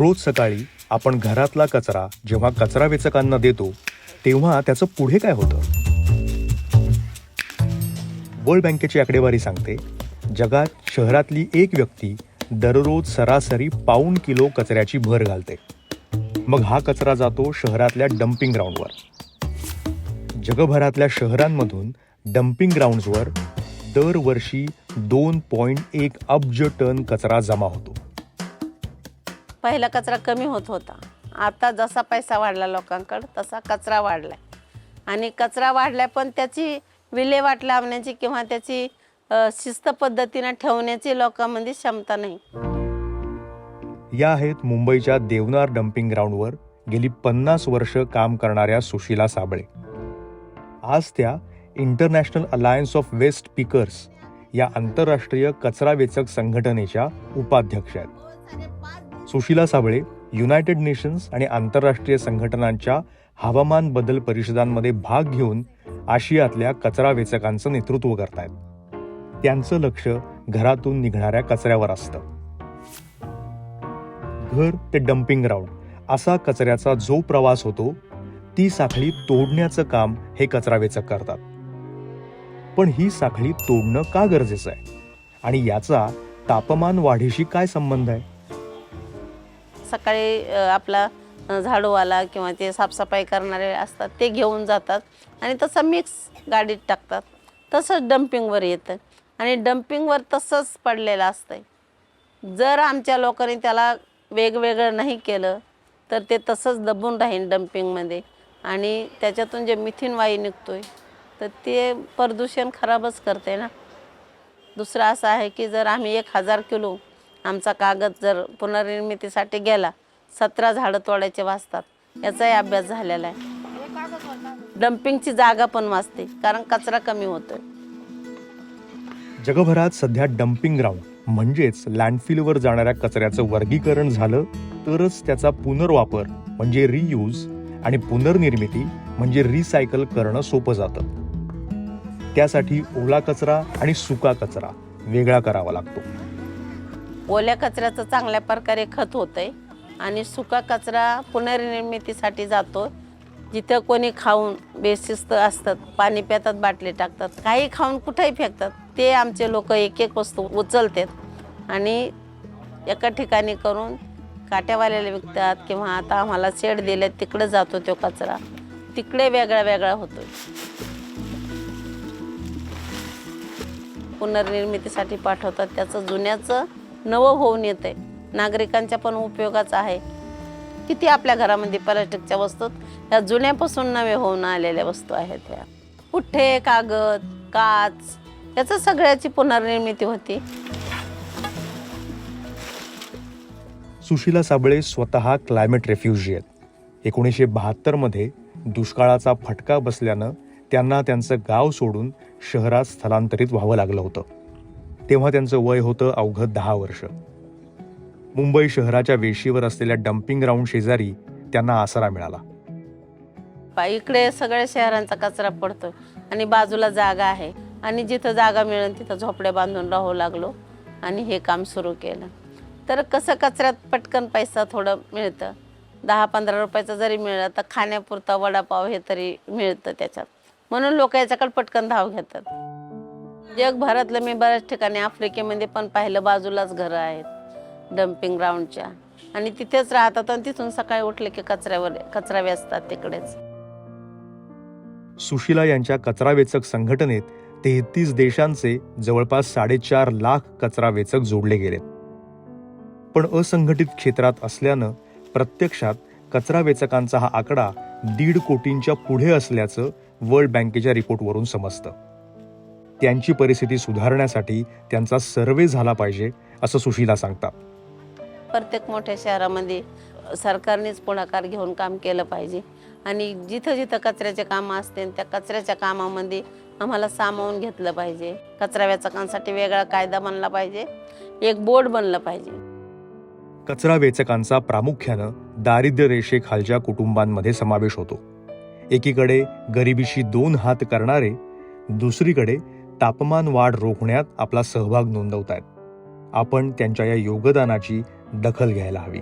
रोज सकाळी आपण घरातला कचरा जेव्हा कचरा वेचकांना देतो तेव्हा त्याचं पुढे काय होतं? वर्ल्ड बँकेची आकडेवारी सांगते जगात शहरातली एक व्यक्ती दररोज सरासरी पाऊण किलो कचऱ्याची भर घालते. मग हा कचरा जातो शहरातल्या डम्पिंग ग्राउंडवर. जगभरातल्या शहरांमधून डम्पिंग ग्राउंड्सवर दरवर्षी दोन पॉईंट एक अब्ज टन कचरा जमा होतो. पहिला कचरा कमी होत होता. आता जसा पैसा वाढला लोकांकडं तसा कचरा वाढलाय. आणि कचरा वाढलाय पण त्याची विल्हेवाट लावण्याची किंवा त्याची शिस्त पद्धतीनं ठेवण्याची लोकांमध्ये क्षमता नाही. या आहेत मुंबईच्या देवनार डम्पिंग ग्राउंडवर गेली पन्नास वर्ष काम करणाऱ्या सुशीला साबळे. आज त्या international alliance of waste pickers या आंतरराष्ट्रीय कचरा वेचक संघटनेच्या उपाध्यक्ष आहेत. सुशीला साबळे युनायटेड नेशन्स आणि आंतरराष्ट्रीय संघटनांच्या हवामान बदल परिषदांमध्ये भाग घेऊन आशियातल्या कचरा वेचकांचं नेतृत्व करतायत. त्यांचं लक्ष घरातून निघणाऱ्या कचऱ्यावर असतं. घर ते डम्पिंग ग्राउंड असा कचऱ्याचा जो प्रवास होतो ती साखळी तोडण्याचं काम हे कचरा वेचक करतात. पण ही साखळी तोडणं का गरजेचं आहे? आणि याचा तापमान वाढीशी काय संबंध आहे? सकाळी आपला झाडूवाला किंवा ते साफसफाई करणारे असतात ते घेऊन जातात. आणि तसं मिक्स गाडीत टाकतात. तसंच डम्पिंगवर येतं. आणि डम्पिंगवर तसंच पडलेलं असतं जर आमच्या लोकांनी त्याला वेगवेगळं नाही केलं तर ते तसंच दबून राहीन डम्पिंगमध्ये आणि त्याच्यातून जे मिथिन वायू निघतो आहे तर ते प्रदूषण खराबच करते ना. दुसरं असं आहे की जर आम्ही एक हजार किलो आमचा कागद जर पुनर्निर्मितीसाठी गेला सतरा झाडं तोडायचे वाचतात. याचाही अभ्यास झालेला आहे. डम्पिंगची जागा पण वाचते कारण कचरा कमी होतोय. जगभरात सध्या डम्पिंग ग्राउंड म्हणजेच लँडफिलवर जाणाऱ्या कचऱ्याचं वर्गीकरण झालं तरच त्याचा पुनर्वापर म्हणजे रियूज आणि पुनर्निर्मिती म्हणजे रिसायकल करणं सोपं जातं. त्यासाठी ओला कचरा आणि सुका कचरा वेगळा करावा लागतो. ओल्या कचऱ्याचं चांगल्या प्रकारे खत होतंय आणि सुका कचरा पुनर्निर्मितीसाठी जातो जिथं कोणी खाऊन बेशिस्त असतात पाणी पितात बाटली टाकतात काही खाऊन कुठेही फेकतात ते आमचे लोक एक एक वस्तू उचलतात आणि एका ठिकाणी करून काट्यावाल्याला विकतात किंवा आता आम्हाला शेड दिले तिकडे जातो तो कचरा. तिकडे वेगळा वेगळा होतो पुनर्निर्मितीसाठी पाठवतात त्याचं जुन्याचं नवं होऊन येतंय. नागरिकांच्या पण उपयोगाचं आहे. किती आपल्या घरामध्ये प्लास्टिकच्या वस्तू ह्या जुन्यापासून नवे होऊन आलेल्या वस्तू आहेत ह्या. पुठ्ठे कागद काच याचं सगळ्याची पुनर्निर्मिती होती. सुशीला साबळे स्वतः क्लायमेट रेफ्युजी आहेत. एकोणीसशे बहात्तरमध्ये दुष्काळाचा फटका बसल्यानं त्यांना त्यांचं गाव सोडून शहरात स्थलांतरित व्हावं लागलं होतं. तेव्हा त्यांचं वय होतं अवघं दहा वर्ष. मुंबई शहराच्या वेशीवर असलेल्या डम्पिंग ग्राउंड शेजारी त्यांना आसरा मिळाला. इकडे सगळ्या शहरांचा कचरा पडतो आणि बाजूला जागा आहे आणि जिथं जागा मिळेल तिथं झोपड्या बांधून राहू लागलो आणि हे काम सुरू केलं. तर कसं कचऱ्यात पटकन पैसा थोडं मिळतं. दहा पंधरा रुपयाचं जरी मिळलं तर खाण्यापुरता वडापाव हे तरी मिळतं त्याच्यात. म्हणून लोक याच्याकडे पटकन धाव घेतात. जगभरातलं मी बऱ्याच ठिकाणी आफ्रिकेमध्ये पण पाहिलं बाजूलाच घरं आहेत डम्पिंग ग्राउंडच्या आणि तिथेच राहतात आणि तिथून सकाळी उठले की कचऱ्यावर कचरा वेचतात तिकडेच. सुशीला यांच्या कचरा वेचक संघटनेत तेहतीस देशांचे जवळपास साडेचार लाख कचरा वेचक जोडले गेलेत. पण असंघटित क्षेत्रात असल्यानं प्रत्यक्षात कचरा वेचकांचा हा आकडा दीड कोटींच्या पुढे असल्याचं वर्ल्ड बँकेच्या रिपोर्टवरून समजतं. त्यांची परिस्थिती सुधारण्यासाठी त्यांचा सर्वे झाला पाहिजे असं सुशीला सांगतात. प्रत्येक मोठ्या शहरामध्ये सरकारनेच पुढाकार घेऊन काम केलं पाहिजे. आणि जिथं जिथं कचऱ्याचे कामं असतील त्या कचऱ्याच्या कामामध्ये आम्हाला सामावून घेतलं पाहिजे. कचरा वेचकांसाठी वेगळा कायदा बनला पाहिजे एक बोर्ड बनलं पाहिजे. कचरा वेचकांचा प्रामुख्यानं दारिद्र्य रेषेखालच्या कुटुंबांमध्ये समावेश होतो. एकीकडे गरिबीशी दोन हात करणारे दुसरीकडे तापमान वाढ रोखण्यात आपला सहभाग नोंदवतायत. आपण त्यांच्या या योगदानाची दखल घ्यायला हवी.